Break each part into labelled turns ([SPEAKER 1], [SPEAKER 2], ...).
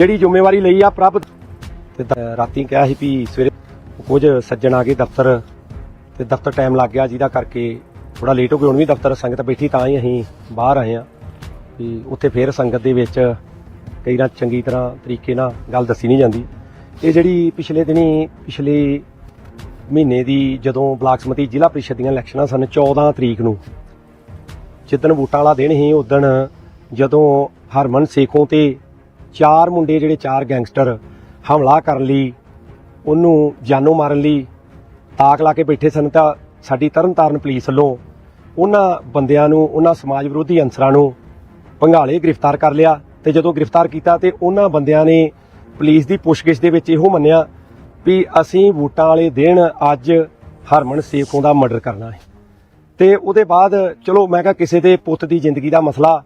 [SPEAKER 1] ਜਿਹੜੀ ਜ਼ਿੰਮੇਵਾਰੀ ਲਈ ਆ ਪ੍ਰਭ ਤੇ ਰਾਤੀ ਕਿਹਾ ਸੀ ਵੀ ਸਵੇਰੇ ਕੁਝ ਸੱਜਣ ਆ ਗਏ ਦਫ਼ਤਰ, ਤੇ ਦਫ਼ਤਰ ਟਾਈਮ ਲੱਗ ਗਿਆ ਜਿਹਦਾ ਕਰਕੇ ਥੋੜਾ ਲੇਟ ਹੋ ਗਏ, ਹੁਣ ਵੀ ਦਫ਼ਤਰ ਸੰਗਤ ਬੈਠੀ ਤਾਂ ਹੀ ਅਸੀਂ ਬਾਹਰ ਆਏ ਆ ਵੀ ਉੱਥੇ ਫੇਰ ਸੰਗਤ ਦੇ ਵਿੱਚ ਕਈ ਨਾ ਚੰਗੀ ਤਰ੍ਹਾਂ ਤਰੀਕੇ ਨਾਲ ਗੱਲ ਦੱਸੀ ਨਹੀਂ ਜਾਂਦੀ। ਇਹ ਜਿਹੜੀ ਪਿਛਲੇ ਦਿਨੀ, ਪਿਛਲੇ ਮਹੀਨੇ ਦੀ ਜਦੋਂ ਬਲਾਕ ਸਮਿਤੀ ਜ਼ਿਲ੍ਹਾ ਪ੍ਰੀਸ਼ਦ ਦੀਆਂ ਇਲੈਕਸ਼ਨਾਂ ਸਨ 14 ਤਰੀਕ ਨੂੰ ਜਿੱਦਣ ਵੋਟਾਂ ਵਾਲਾ ਦਿਨ ਸੀ ਉਦਣ ਜਦੋਂ ਹਰਮਨ ਸੇਖੋਂ ਤੇ ਚਾਰ ਮੁੰਡੇ ਜਿਹੜੇ ਚਾਰ ਗੈਂਗਸਟਰ ਹਮਲਾ ਕਰਨ ਲਈ, ਉਹਨੂੰ ਜਾਨੋਂ ਮਾਰਨ ਲਈ ਤਾਕ ਲਾ ਕੇ ਬੈਠੇ ਸਨ ਤਾਂ ਸਾਡੀ ਤਰਨਤਾਰਨ ਪੁਲਿਸ ਵੱਲੋਂ ਉਹਨਾਂ ਬੰਦਿਆਂ ਨੂੰ, ਉਹਨਾਂ ਸਮਾਜ ਵਿਰੋਧੀ ਅਨਸਰਾਂ ਨੂੰ ਭੰਗਾਲੇ ਗ੍ਰਿਫਤਾਰ ਕਰ ਲਿਆ ਤੇ ਜਦੋਂ ਗ੍ਰਿਫਤਾਰ ਕੀਤਾ ਤੇ ਉਹਨਾਂ ਬੰਦਿਆਂ ਨੇ ਪੁਲਿਸ ਦੀ ਪੁੱਛਗਿੱਛ ਦੇ ਵਿੱਚ ਇਹੋ ਮੰਨਿਆ ਵੀ ਅਸੀਂ ਵੋਟਾਂ ਵਾਲੇ ਦਿਨ ਅੱਜ ਹਰਮਨ ਸੇਖੋਂ ਦਾ ਮਰਡਰ ਕਰਨਾ ਹੈ। ਤੇ ਉਹਦੇ ਬਾਅਦ ਚਲੋ ਮੈਂ ਕਿਹਾ ਕਿਸੇ ਦੇ ਪੁੱਤ ਦੀ ਜ਼ਿੰਦਗੀ ਦਾ ਮਸਲਾ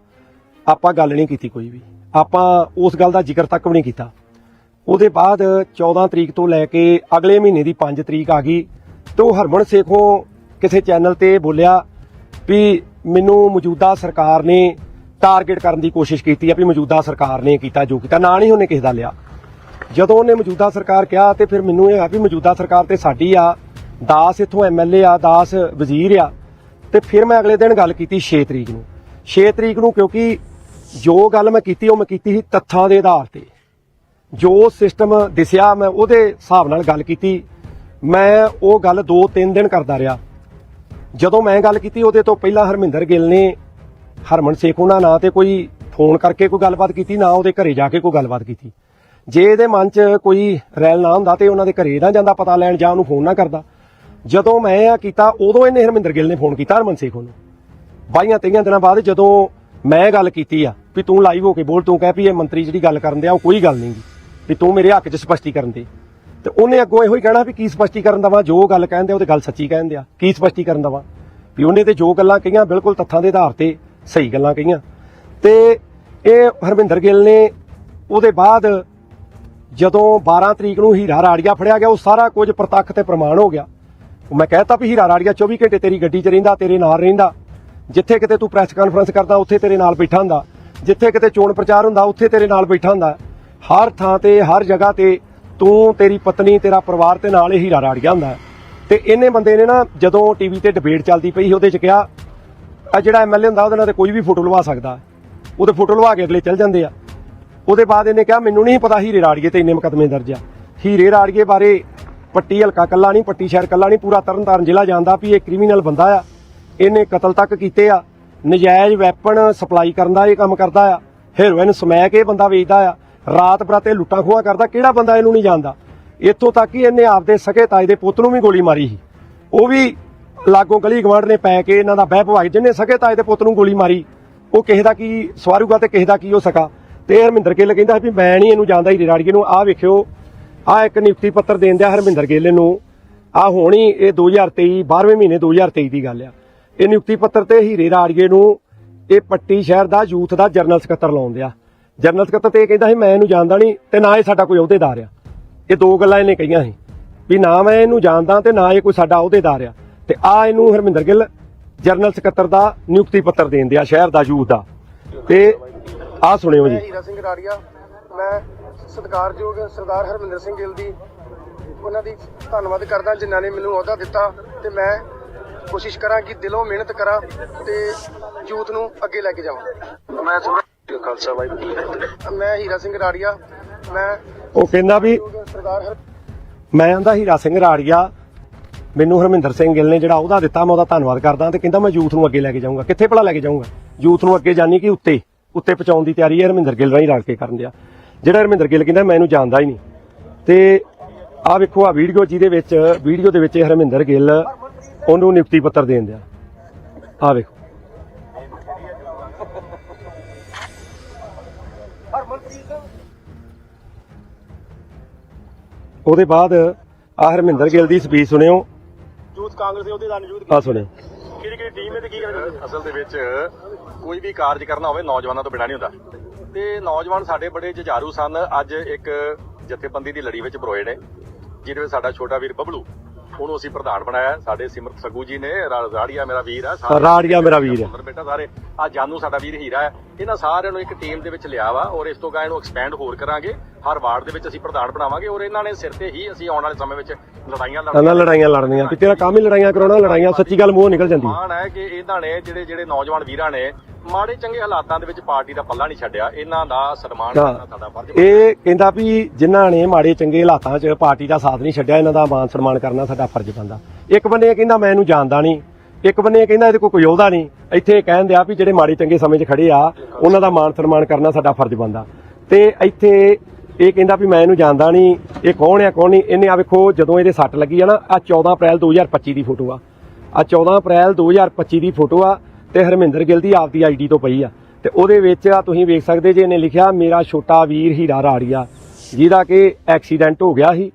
[SPEAKER 1] ਆਪਾਂ ਗੱਲ ਨਹੀਂ ਕੀਤੀ ਕੋਈ ਵੀ। ਆਪਾਂ ਉਸ ਗੱਲ ਦਾ ਜ਼ਿਕਰ ਤੱਕ ਵੀ ਨਹੀਂ ਕੀਤਾ। ਉਹਦੇ ਬਾਅਦ 14 ਤਰੀਕ ਤੋਂ ਲੈ ਕੇ ਅਗਲੇ ਮਹੀਨੇ ਦੀ 5 ਤਰੀਕ ਆ ਗਈ ਤੇ ਉਹ ਹਰਮਨ ਸੇਖੋਂ ਕਿਸੇ ਚੈਨਲ ਤੇ ਬੋਲਿਆ ਵੀ ਮੈਨੂੰ ਮੌਜੂਦਾ ਸਰਕਾਰ ਨੇ ਟਾਰਗੇਟ ਕਰਨ ਦੀ ਕੋਸ਼ਿਸ਼ ਕੀਤੀ ਆ, ਵੀ ਮੌਜੂਦਾ ਸਰਕਾਰ ਨੇ ਕੀਤਾ ਜੋ ਕੀਤਾ। ਨਾ ਨਹੀਂ ਉਹਨੇ ਕਿਸੇ ਦਾ ਲਿਆ। ਜਦੋਂ ਉਹਨੇ ਮੌਜੂਦਾ ਸਰਕਾਰ ਕਿਹਾ ਤੇ ਫਿਰ ਮੈਨੂੰ ਇਹ ਆ ਵੀ ਮੌਜੂਦਾ ਸਰਕਾਰ ਤੇ ਸਾਡੀ ਆ, ਦਾਸ ਇੱਥੋਂ ਐਮਐਲਏ ਆ, ਦਾਸ ਵਜ਼ੀਰ ਆ। ਤੇ ਫਿਰ ਮੈਂ ਅਗਲੇ ਦਿਨ ਗੱਲ ਕੀਤੀ 6 ਤਰੀਕ ਨੂੰ। 6 ਤਰੀਕ ਨੂੰ ਕਿਉਂਕਿ ਜੋ ਗੱਲ ਮੈਂ ਕੀਤੀ, ਉਹ ਮੈਂ ਕੀਤੀ ਸੀ ਤੱਥਾਂ ਦੇ ਆਧਾਰ ਤੇ। ਜੋ ਸਿਸਟਮ ਦਿਸਿਆ, ਮੈਂ ਉਹਦੇ ਹਿਸਾਬ ਨਾਲ ਗੱਲ ਕੀਤੀ। ਮੈਂ ਉਹ ਗੱਲ 2-3 ਦਿਨ ਕਰਦਾ ਰਿਹਾ। ਜਦੋਂ ਮੈਂ ਗੱਲ ਕੀਤੀ, ਉਹਦੇ ਤੋਂ ਪਹਿਲਾਂ ਹਰਮਿੰਦਰ ਗਿੱਲ ਨੇ ਹਰਮਨ ਸੇਖ ਉਹਨਾਂ ਨਾਂ ਤੇ ਕੋਈ ਫੋਨ ਕਰਕੇ ਕੋਈ ਗੱਲਬਾਤ ਕੀਤੀ, ਨਾ ਉਹਦੇ ਘਰੇ ਜਾ ਕੇ ਕੋਈ ਗੱਲਬਾਤ ਕੀਤੀ। ਜੇ ਇਹਦੇ ਮਨ 'ਚ ਕੋਈ ਰੈਲ ਨਾ ਹੁੰਦਾ ਤੇ ਉਹਨਾਂ ਦੇ ਘਰੇ ਨਾ ਜਾਂਦਾ, ਪਤਾ ਲੈਣ ਜਾਂ ਉਹਨੂੰ ਫੋਨ ਨਾ ਕਰਦਾ। ਜਦੋਂ ਮੈਂ ਆ ਕੀਤਾ, ਉਦੋਂ ਇਹਨੇ ਹਰਮਿੰਦਰ ਗਿੱਲ ਨੇ ਫੋਨ ਕੀਤਾ ਹਰਮਨ ਸੇਖ ਨੂੰ। ਬਾਈਆਂ ਤੇਈਆਂ ਦਿਨਾਂ ਬਾਅਦ ਜਦੋਂ ਮੈਂ ਗੱਲ ਕੀਤੀ ਆ ਵੀ ਤੂੰ ਲਾਈਵ ਹੋ ਕੇ ਬੋਲ, ਤੂੰ ਕਹਿ ਵੀ ਇਹ ਮੰਤਰੀ ਜਿਹੜੀ ਗੱਲ ਕਰਨ ਦੇ ਆ ਉਹ ਕੋਈ ਗੱਲ ਨਹੀਂ ਗੀ, ਵੀ ਤੂੰ ਮੇਰੇ ਹੱਕ 'ਚ ਸਪਸ਼ਟੀਕਰਨ ਦੇ। ਤੇ ਉਹਨੇ ਅੱਗੋਂ ਇਹੋ ਹੀ ਕਹਿਣਾ ਵੀ ਕੀ ਸਪਸ਼ਟੀਕਰਨ ਦਵਾਂ, ਜੋ ਗੱਲ ਕਹਿੰਦੇ ਉਹ ਤੇ ਗੱਲ ਸੱਚੀ ਕਹਿੰਦੇ ਆ ਕੀ ਸਪਸ਼ਟੀਕਰਨ ਦਵਾਂ? ਵੀ ਉਹਨੇ ਤੇ ਜੋ ਗੱਲਾਂ ਕਹੀਆਂ, ਬਿਲਕੁਲ ਤੱਥਾਂ ਦੇ ਆਧਾਰ ਤੇ ਸਹੀ ਗੱਲਾਂ ਕਹੀਆਂ। ਤੇ ਇਹ ਹਰਮਿੰਦਰ ਗਿੱਲ ਨੇ ਉਹਦੇ ਬਾਅਦ ਜਦੋਂ 12 ਤਰੀਕ ਨੂੰ ਹੀਰਾ ਰਾੜੀਆ ਫੜਿਆ ਗਿਆ, ਉਹ ਸਾਰਾ ਕੁਝ ਪ੍ਰਤੱਖ ਤੇ ਪ੍ਰਮਾਣ ਹੋ ਗਿਆ। ਉਹ ਮੈਂ ਕਹਿਤਾ ਵੀ ਹੀਰਾ ਰਾੜੀਆ 24 ਘੰਟੇ ਤੇਰੀ ਗੱਡੀ 'ਚ ਰਹਿੰਦਾ, ਤੇਰੇ ਨਾਲ ਰਹਿੰਦਾ। ਜਿੱਥੇ ਕਿਤੇ ਤੂੰ ਪ੍ਰੈਸ ਕਾਨਫਰੰਸ ਕਰਦਾ, ਉੱਥੇ ਤੇਰੇ ਨਾਲ ਬੈਠਾ ਹੁੰਦਾ। ਜਿੱਥੇ ਕਿਤੇ ਚੋਣ ਪ੍ਰਚਾਰ ਹੁੰਦਾ, ਉੱਥੇ ਤੇਰੇ ਨਾਲ ਬੈਠਾ ਹੁੰਦਾ। ਹਰ ਥਾਂ ਤੇ, ਹਰ ਜਗ੍ਹਾ ਤੇ ਤੂੰ, ਤੇਰੀ ਪਤਨੀ, ਤੇਰਾ ਪਰਿਵਾਰ ਤੇ ਨਾਲ ਹੀ ਹੀਰਾ ਰਾੜੀਆ ਹੁੰਦਾ। ਹੈ। ਤੇ ਇਹਨੇ ਬੰਦੇ ਨੇ ਨਾ, ਜਦੋਂ ਟੀਵੀ ਤੇ ਡਿਬੇਟ ਚੱਲਦੀ ਪਈ ਸੀ, ਉਹਦੇ 'ਚ ਕਿਹਾ ਆ ਜਿਹੜਾ ਐਮਐਲਏ ਹੁੰਦਾ, ਉਹਦੇ ਨਾਲ ਤੇ ਕੋਈ ਵੀ ਫੋਟੋ ਲਵਾ ਸਕਦਾ। ਉਹਦੇ ਫੋਟੋ ਲਵਾ ਕੇ ਅਗਲੇ ਚੱਲ ਜਾਂਦੇ ਆ। ਉਹਦੇ ਬਾਅਦ ਇਹਨੇ ਕਿਹਾ, ਮੈਨੂੰ ਨਹੀਂ ਪਤਾ ਹੀਰੇ ਰਾੜੀਏ ਤੇ ਇੰਨੇ ਮੁਕੱਦਮੇ ਦਰਜ ਆ। ਹੀਰੇ ਰਾੜੀਏ ਬਾਰੇ ਪੱਟੀ ਹਲਕਾ ਕੱਲਾ ਨਹੀਂ, ਪੱਟੀ ਸ਼ਹਿਰ ਕੱਲਾ ਨਹੀਂ, ਪੂਰਾ ਤਰਨਤਾਰਨ ਜ਼ਿਲ੍ਹਾ ਜਾਣਦਾ ਵੀ ਇਹ ਕ੍ਰਿਮੀਨਲ ਬੰਦਾ ਆ। ਇਹਨੇ ਕਤਲ ਤੱਕ ਕੀਤੇ ਆ, ਨਜਾਇਜ਼ ਵੈਪਨ ਸਪਲਾਈ ਕਰਨ ਦਾ ਇਹ ਕੰਮ ਕਰਦਾ ਆ। ਹੈਰੋਇਨ ਸਮੈਕ ਇਹ ਬੰਦਾ ਵੇਚਦਾ ਆ। ਰਾਤ ਬਰਾਤੇ ਲੁੱਟਾਂ ਖੋਹਾਂ ਕਰਦਾ, ਕਿਹੜਾ ਬੰਦਾ ਇਹਨੂੰ ਨਹੀਂ ਜਾਣਦਾ? ਇੱਥੋਂ ਤੱਕ ਕਿ ਇਹਨੇ ਆਪਦੇ ਸਕੇ ਤਾਏ ਦੇ ਪੁੱਤ ਨੂੰ ਵੀ ਗੋਲੀ ਮਾਰੀ ਸੀ। ਉਹ ਵੀ ਲਾਗੋਂ ਗਲੀ ਗਵਾਂਢ ਨੇ ਪੈ ਕੇ ਇਹਨਾਂ ਦਾ ਬਹਿ ਭਵਾਈ, ਜਿਹਨੇ ਸਕੇ ਤਾਏ ਦੇ ਪੁੱਤ ਨੂੰ ਗੋਲੀ ਮਾਰੀ, ਉਹ ਕਿਸੇ ਦਾ ਕੀ ਸਵਾਰੂਗਾ ਤੇ ਕਿਸੇ ਦਾ ਕੀ ਹੋ ਸਕਾ? ਤੇ ਹਰਮਿੰਦਰ ਗਿੱਲ ਕਹਿੰਦਾ ਵੀ ਮੈਂ ਨਹੀਂ ਇਹਨੂੰ ਜਾਣਦਾ, ਹੀਰੇ ਰਾੜੀਏ ਨੂੰ। ਆਹ ਵੇਖਿਓ, ਆਹ ਇੱਕ ਨਿਯੁਕਤੀ ਪੱਤਰ ਦੇਣ ਦਿਆ ਹਰਮਿੰਦਰ ਗਿੱਲ ਨੂੰ। ਆਹ ਹੋਣੀ ਇਹ 2023 12ਵੇਂ ਮਹੀਨੇ 2023 ਦੀ ਗੱਲ ਆ। ਇਹ ਨਿਯੁਕਤੀ ਪੱਤਰ ਤੇ ਹੀਰੇ ਰਾੜੀਏ ਨੂੰ ਇਹ ਪੱਟੀ ਸ਼ਹਿਰ ਦਾ, ਯੂਥ ਦਾ ਜਨਰਲ ਸਕੱਤਰ ਲਾਉਣ ਦਿਆ ਜਨਰਲ ਸਕੱਤਰ ਤੇ ਇਹ ਕਹਿੰਦਾ ਸੀ, ਮੈਂ ਇਹਨੂੰ ਜਾਣਦਾ ਨਹੀਂ ਤੇ ਨਾ ਇਹ ਸਾਡਾ ਕੋਈ ਅਹੁਦੇਦਾਰ ਆ। ਇਹ ਦੋ ਗੱਲਾਂ ਇਹਨੇ ਕਹੀਆਂ ਸੀ, ਵੀ ਨਾ ਮੈਂ ਇਹਨੂੰ ਜਾਣਦਾ ਤੇ ਨਾ ਇਹ ਕੋਈ ਸਾਡਾ ਅਹੁਦੇਦਾਰ ਆ। ਤੇ ਆ ਇਹਨੂੰ ਹਰਮਿੰਦਰ ਗਿੱਲ ਜਨਰਲ ਸਕੱਤਰ ਦਾ ਨਿਯੁਕਤੀ ਪੱਤਰ ਦੇਣ ਦਿਆ, ਸ਼ਹਿਰ ਦਾ, ਯੂਥ ਦਾ। ਤੇ ਆ ਸੁਣਿਓ ਜੀ।
[SPEAKER 2] ਹੀਰਾ ਸਿੰਘ ਰਾੜੀਆ, ਮੈਂ ਸਤਿਕਾਰਯੋਗ ਸਰਦਾਰ ਹਰਮਿੰਦਰ ਸਿੰਘ ਗਿੱਲ ਦੀ ਉਹਨਾਂ ਦੀ ਧੰਨਵਾਦ ਕਰਦਾ ਜਿਨ੍ਹਾਂ ਨੇ ਮੈਨੂੰ ਅਹੁਦਾ ਦਿੱਤਾ ਤੇ ਮੈਂ ਕੋਸ਼ਿਸ਼ ਕਰਾਂ ਕਿ ਦਿਲੋਂ ਮਿਹਨਤ ਕਰਾਂ ਤੇ ਯੂਥ ਨੂੰ ਅੱਗੇ ਲੈ ਕੇ ਜਾਵਾਂ। ਮੈਂ ਥੋੜਾ ਖਾਲਸਾ ਵਾਹਿਗੁਰੂ ਮੈਂ ਹੀਰਾ ਸਿੰਘ ਰਾੜੀਆ। ਮੈਂ
[SPEAKER 1] ਉਹ ਕਹਿੰਦਾ ਵੀ
[SPEAKER 2] ਸਰਦਾਰ
[SPEAKER 1] ਮੈਂ ਆਂਦਾ ਹੀਰਾ ਸਿੰਘ ਰਾੜੀਆ। ਮੈਨੂੰ ਹਰਮਿੰਦਰ ਸਿੰਘ ਗਿੱਲ ਨੇ ਜਿਹੜਾ ਉਹਦਾ ਦਿੱਤਾ ਮੈਂ ਉਹਦਾ ਧੰਨਵਾਦ ਕਰਦਾ ਤੇ ਕਹਿੰਦਾ ਮੈਂ ਯੂਥ ਨੂੰ ਅੱਗੇ ਲੈ ਕੇ ਜਾਊਂਗਾ। ਕਿੱਥੇ ਭਲਾ ਲੈ ਕੇ ਜਾਊਂਗਾ? ਯੂਥ ਨੂੰ ਅੱਗੇ ਜਾਨੀ ਕਿ ਉੱਤੇ। ਉੱਤੇ ਪਹੁੰਚਾਉਣ ਦੀ ਤਿਆਰੀ ਹੈ ਹਰਮਿੰਦਰ ਗਿੱਲ ਰਾਹੀਂ ਰਲ ਕੇ ਕਰਨ ਦਿਆ। ਜਿਹੜਾ ਹਰਮਿੰਦਰ ਗਿੱਲ ਕਹਿੰਦਾ ਮੈਂ ਇਹਨੂੰ ਜਾਣਦਾ ਹੀ ਨਹੀਂ। ਤੇ ਆਹ ਵੇਖੋ ਆ ਵੀਡੀਓ ਜਿਹਦੇ ਵਿੱਚ ਵੀਡੀਓ ਦੇ ਵਿੱਚ ਹਰਮਿੰਦਰ ਗਿੱਲ ਉਹਨੂੰ ਨਿਯੁਕਤੀ ਪੱਤਰ ਦੇਣ ਦਿਆ। ਆਹ ਵੇਖੋ। ਉਹਦੇ ਬਾਅਦ ਆ ਹਰਮਿੰਦਰ ਗਿੱਲ ਦੀ ਸਪੀਚ ਸੁਣਿਓ।
[SPEAKER 2] ਯੂਥ ਕਾਂਗਰਸ ਦੇ ਅਹੁਦੇਦਾਰ ਨੇ ਯੂਥ
[SPEAKER 1] ਆ ਸੁਣਿਓ।
[SPEAKER 2] ਕਿਹੜੀ ਕਿਹੜੀ ਟੀਮ ਹੈ ਤੇ ਕੀ ਕਰਨਗੇ
[SPEAKER 3] ਅਸਲ ਦੇ ਵਿੱਚ ਕੋਈ ਵੀ ਕਾਰਜ ਕਰਨਾ ਹੋਵੇ ਨੌਜਵਾਨਾਂ ਤੋਂ ਬਿਨਾਂ ਨਹੀਂ ਹੁੰਦਾ। ਤੇ ਨੌਜਵਾਨ ਸਾਡੇ ਬੜੇ ਜੁਝਾਰੂ ਸਨ। ਅੱਜ ਇੱਕ ਜਥੇਬੰਦੀ ਦੀ ਲੜੀ ਵਿੱਚ ਪਰੋਏ ਨੇ ਜਿਹਦੇ ਵਿੱਚ ਸਾਡਾ ਛੋਟਾ ਵੀਰ ਬਬਲੂ ਉਹਨੂੰ ਅਸੀਂ ਪ੍ਰਧਾਨ ਬਣਾਇਆ। ਸਾਡੇ ਸਿਮਰਤ ਸਗੂ ਜੀ ਨੇ ਰਾ- ਰਾੜੀਆ ਮੇਰਾ ਵੀਰ ਆ ਸਾਰੇ
[SPEAKER 1] ਰਾੜੀਆ ਮੇਰਾ ਵੀਰ।
[SPEAKER 3] ਸੁੰਦਰ ਬੇਟਾ ਸਾਰੇ। ਆ ਜਾਨੂ ਸਾਡਾ ਵੀਰ ਹੀਰਾ ਹੈ। ਇਹਨਾਂ ਸਾਰਿਆਂ ਨੂੰ ਇੱਕ ਟੀਮ ਦੇ ਵਿੱਚ ਲਿਆ ਵਾ ਔਰ ਇਸ ਤੋਂ ਗਾ ਇਹਨੂੰ ਐਕਸਪੈਂਡ ਹੋਰ ਕਰਾਂਗੇ। ਹਰ ਵਾਰਡ ਦੇ ਵਿੱਚ ਅਸੀਂ ਪ੍ਰਧਾਨ ਬਣਾਵਾਂਗੇ ਔਰ ਇਹਨਾਂ ਨੇ ਸਿਰ ਤੇ ਹੀ ਅਸੀਂ ਆਉਣ ਵਾਲੇ ਸਮੇਂ ਵਿੱਚ ਲੜਾਈਆਂ ਲੜਨੀਆਂ
[SPEAKER 1] ਲੜਾਈਆਂ ਲੜਨੀਆਂ। ਵੀ ਤੇਰਾ ਕੰਮ ਹੀ ਲੜਾਈਆਂ ਕਰਾਉਣਾ ਲੜਾਈਆਂ ਸੱਚੀ ਗੱਲ ਮੂੰਹ ਨਿਕਲ ਜਾਂਦੀ। ਹੈ।
[SPEAKER 3] ਮਾਣ ਹੈ ਕਿ ਇਹਨਾਂ ਨੇ ਜਿਹੜੇ ਜਿਹੜੇ ਨੌਜਵਾਨ ਵੀਰਾਂ ਨੇ ਮਾੜੇ ਚੰਗੇ ਹਾਲਾਤਾਂ ਦੇ ਵਿੱਚ ਪਾਰਟੀ ਦਾ ਪੱਲਾ ਨਹੀਂ ਛੱਡਿਆ ਇਹਨਾਂ ਦਾ ਸਨਮਾਨ। ਕਰਨਾ ਸਾਡਾ ਫਰਜ਼ ਬਣਦਾ
[SPEAKER 1] ਇਹ ਕਹਿੰਦਾ ਵੀ ਜਿਨ੍ਹਾਂ ਨੇ ਮਾੜੇ ਚੰਗੇ ਹਾਲਾਤਾਂ 'ਚ ਪਾਰਟੀ ਦਾ ਸਾਥ ਨਹੀਂ ਛੱਡਿਆ ਇਹਨਾਂ ਦਾ ਮਾਨ ਸਨਮਾਨ ਕਰਨਾ ਸਾਡਾ ਫਰਜ਼ ਬਣਦਾ। ਇੱਕ ਬੰਨੇ ਇਹ ਕਹਿੰਦਾ ਮੈਂ ਇਹਨੂੰ ਜਾਣਦਾ ਨਹੀਂ। ਇੱਕ ਬੰਨੇ ਕਹਿੰਦਾ ਇਹਦੇ ਕੋਲ ਕੋਈ ਅਹੁਦਾ ਨਹੀਂ। ਇੱਥੇ ਕਹਿਣ ਦਿਆ ਵੀ ਜਿਹੜੇ ਮਾੜੇ ਚੰਗੇ ਸਮੇਂ 'ਚ ਖੜੇ ਆ ਉਹਨਾਂ ਦਾ ਮਾਨ ਸਨਮਾਨ ਕਰਨਾ ਸਾਡਾ ਫਰਜ਼ ਬਣਦਾ। ਤੇ ਇੱਥੇ ਇਹ ਕਹਿੰਦਾ ਵੀ ਮੈਂ ਇਹਨੂੰ ਜਾਣਦਾ ਨਹੀਂ, ਇਹ ਕੌਣ ਆ ਕੌਣ ਨਹੀਂ, ਇਹਨੇ ਆ ਵੇਖੋ ਜਦੋਂ ਇਹਦੇ ਸੱਟ ਲੱਗੀ ਆ ਨਾ ਆ 14 ਅਪ੍ਰੈਲ 2025 ਦੀ ਫੋਟੋ ਆ। ਆ 14 ਅਪ੍ਰੈਲ 2025 ਦੀ ਫੋਟੋ ਆ ਤੇ ਹਰਮਿੰਦਰ ਗਿੱਲ ਦੀ ਆਪਦੀ ਆਈਡੀ ਤੋਂ ਪਈ ਆ। ਤੇ ਉਹਦੇ ਵਿੱਚ ਆ ਤੁਸੀਂ ਵੇਖ ਸਕਦੇ ਜੇ ਇਹਨੇ ਲਿਖਿਆ, ਮੇਰਾ ਛੋਟਾ ਵੀਰ ਹੀਰਾ ਰਾੜੀਆ, ਜਿਹਦਾ ਕਿ ਐਕਸੀਡੈਂਟ ਹੋ ਗਿਆ ਸੀ।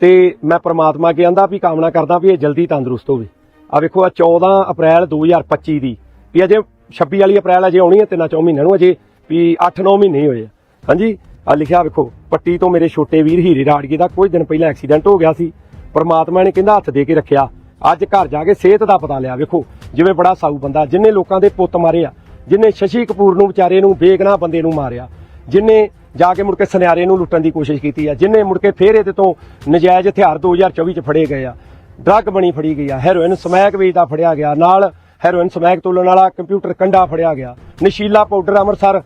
[SPEAKER 1] ਤੇ ਮੈਂ ਪ੍ਰਮਾਤਮਾ ਅੱਗੇ ਆਂਦਾ ਵੀ ਕਾਮਨਾ ਕਰਦਾ ਵੀ ਇਹ ਜਲਦੀ ਤੰਦਰੁਸਤ ਹੋਵੇ। ਆ ਵੇਖੋ ਆ 14 ਅਪ੍ਰੈਲ 2025 ਦੀ, ਵੀ ਅਜੇ 26 ਵਾਲੀ ਅਪ੍ਰੈਲ ਅਜੇ ਆਉਣੀ ਹੈ ਤਿੰਨਾਂ ਚੌਂ ਮਹੀਨਿਆਂ ਨੂੰ ਅਜੇ, ਵੀ 8-9 ਮਹੀਨੇ ਹੀ ਹੋਏ ਆ। ਹਾਂਜੀ? ਆ ਲਿਖਿਆ ਵੇਖੋ, ਪੱਟੀ ਤੋਂ ਮੇਰੇ ਛੋਟੇ ਵੀਰ ਹੀਰੇ ਰਾੜੀਏ ਦਾ ਕੁਝ ਦਿਨ ਪਹਿਲਾਂ ਐਕਸੀਡੈਂਟ ਹੋ ਗਿਆ ਸੀ। ਪਰਮਾਤਮਾ ਨੇ ਕਹਿੰਦਾ ਹੱਥ ਦੇ ਕੇ ਰੱਖਿਆ। ਅੱਜ ਘਰ ਜਾ ਕੇ ਸਿਹਤ ਦਾ ਪਤਾ ਲਿਆ ਵੇਖੋ, ਜਿਵੇਂ ਬੜਾ ਸਾਊ ਬੰਦਾ, ਜਿਨੇ ਲੋਕਾਂ ਦੇ ਪੁੱਤ ਮਾਰੇ ਆ, ਜਿਨੇ ਸ਼ਸ਼ੀ ਕਪੂਰ ਨੂੰ ਵਿਚਾਰੇ ਨੂੰ ਬੇਗਨਾਹ ਬੰਦੇ ਨੂੰ ਮਾਰਿਆ, ਜਿਨੇ ਜਾ ਕੇ ਮੁੜ ਕੇ ਸੁਨਿਆਰੇ ਨੂੰ ਲੁੱਟਣ ਦੀ ਕੋਸ਼ਿਸ਼ ਕੀਤੀ ਆ, ਜਿਨੇ ਮੁੜ ਕੇ ਫੇਰ ਇਹਦੇ ਤੋਂ ਨਜਾਇਜ਼ ਹਥਿਆਰ 2024 ਚ ਫੜੇ ਗਏ ਆ। ਡਰੱਗ ਬਣੀ ਫੜੀ ਗਈ ਆ, ਹੈਰੋਇਨ ਸਮੈਕ ਵੇਚਦਾ ਫੜਿਆ ਗਿਆ, ਨਾਲ ਹੈਰੋਇਨ ਸਮੈਕ ਤੋਲਣ ਵਾਲਾ ਕੰਪਿਊਟਰ ਕੰਡਾ ਫੜਿਆ ਗਿਆ, ਨਸ਼ੀਲਾ ਪਾਊਡਰ ਅੰਮ੍ਰਿਤਸਰ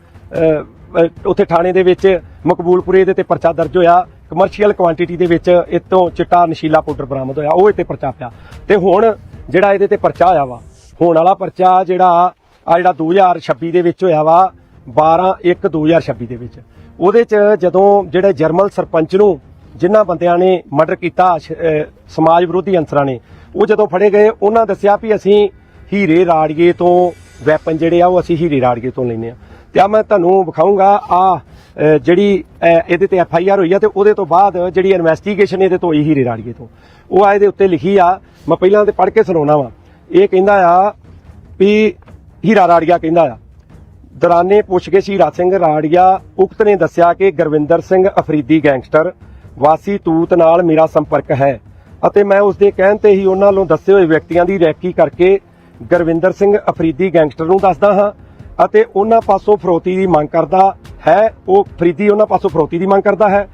[SPEAKER 1] ਉੱਥੇ ਥਾਣੇ ਦੇ ਵਿੱਚ ਮਕਬੂਲਪੁਰੇ ਦੇ ਤੇ ਪਰਚਾ ਦਰਜ ਹੋਇਆ। ਕਮਰਸ਼ੀਅਲ ਕੁਆਂਟੀਟੀ ਦੇ ਵਿੱਚ ਇਹ ਤੋਂ ਚਿੱਟਾ ਨਸ਼ੀਲਾ ਪਾਊਡਰ ਬਰਾਮਦ ਹੋਇਆ। ਉਹ ਇੱਥੇ ਪਰਚਾ ਪਿਆ। ਤੇ ਹੁਣ ਜਿਹੜਾ ਇਹਦੇ ਤੇ ਪਰਚਾ ਹੋਇਆ ਵਾ, ਹੋਣ ਵਾਲਾ ਪਰਚਾ ਜਿਹੜਾ, ਆ ਜਿਹੜਾ 2026 ਦੇ ਵਿੱਚ ਹੋਇਆ ਵਾ 12 1 2026 ਦੇ ਵਿੱਚ। ਉਹਦੇ ਚ ਜਦੋਂ ਜਿਹੜੇ ਜਰਮਲ ਸਰਪੰਚ ਨੂੰ ਜਿਨ੍ਹਾਂ ਬੰਦਿਆਂ ਨੇ ਮਰਡਰ ਕੀਤਾ ਸਮਾਜ ਵਿਰੋਧੀ ਅੰਸਰਾਂ ਨੇ, ਉਹ ਜਦੋਂ ਫੜੇ ਗਏ, ਉਹਨਾਂ ਦੱਸਿਆ ਵੀ ਅਸੀਂ ਹੀਰੇ ਰਾੜੀਏ ਤੋਂ ਵੈਪਨ ਜਿਹੜੇ ਆ, ਉਹ ਅਸੀਂ ਹੀਰੇ ਰਾੜੀਏ ਤੋਂ ਲੈਨੇ ਆ। ਤੇ ਆ ਮੈਂ ਤੁਹਾਨੂੰ ਵਿਖਾਉਂਗਾ ਆ ਜਿਹੜੀ ਇਹਦੇ ਤੇ ਐਫ ਆਈ ਆਰ ਹੋਈ ਆ ਤੇ ਉਹਦੇ ਤੋਂ ਬਾਅਦ ਜਿਹੜੀ ਇਨਵੈਸਟੀਗੇਸ਼ਨ ਇਹਦੇ ਤੋਂ ਹੋਈ ਹੀਰੇ ਰਾੜੀਏ ਤੋਂ। ਉਹ ਆ ਇਹਦੇ ਉੱਤੇ ਲਿਖੀ ਆ, ਮੈਂ ਪਹਿਲਾਂ ਤੇ ਪੜ੍ਹ ਕੇ ਸੁਣਾਉਣਾ ਵਾ। ਇਹ ਕਹਿੰਦਾ ਆ ਵੀ ਹੀਰਾ ਰਾੜੀਆ ਕਹਿੰਦਾ ਆ, ਦੌਰਾਨੇ ਪੁੱਛਗਿੱਛ ਹੀਰਾ ਸਿੰਘ ਰਾੜੀਆ ਉਕਤ ਨੇ ਦੱਸਿਆ ਕਿ ਗੁਰਵਿੰਦਰ ਸਿੰਘ ਅਫਰੀਦੀ ਗੈਂਗਸਟਰ, ਵਾਸੀ ਤੂਤ ਨਾਲ ਮੇਰਾ ਸੰਪਰਕ ਹੈ ਅਤੇ ਮੈਂ ਉਸ ਦੇ ਕਹਿਣ ਤੇ ਹੀ ਉਹਨਾਂ ਨੂੰ ਦੱਸੇ ਹੋਏ ਵਿਅਕਤੀਆਂ ਦੀ ਰੈਕੀ ਕਰਕੇ ਗੁਰਵਿੰਦਰ ਸਿੰਘ ਅਫਰੀਦੀ ਗੈਂਗਸਟਰ ਨੂੰ ਦੱਸਦਾ ਹਾਂ। ਅਤੇ ਉਹਨਾਂ ਪਾਸੋਂ ਫਰੋਤੀ ਦੀ ਮੰਗ ਕਰਦਾ ਹੈ, ਉਹ ਫਰੀਦੀ ਉਹਨਾਂ ਪਾਸੋਂ ਫਰੋਤੀ ਦੀ ਮੰਗ ਕਰਦਾ ਹੈ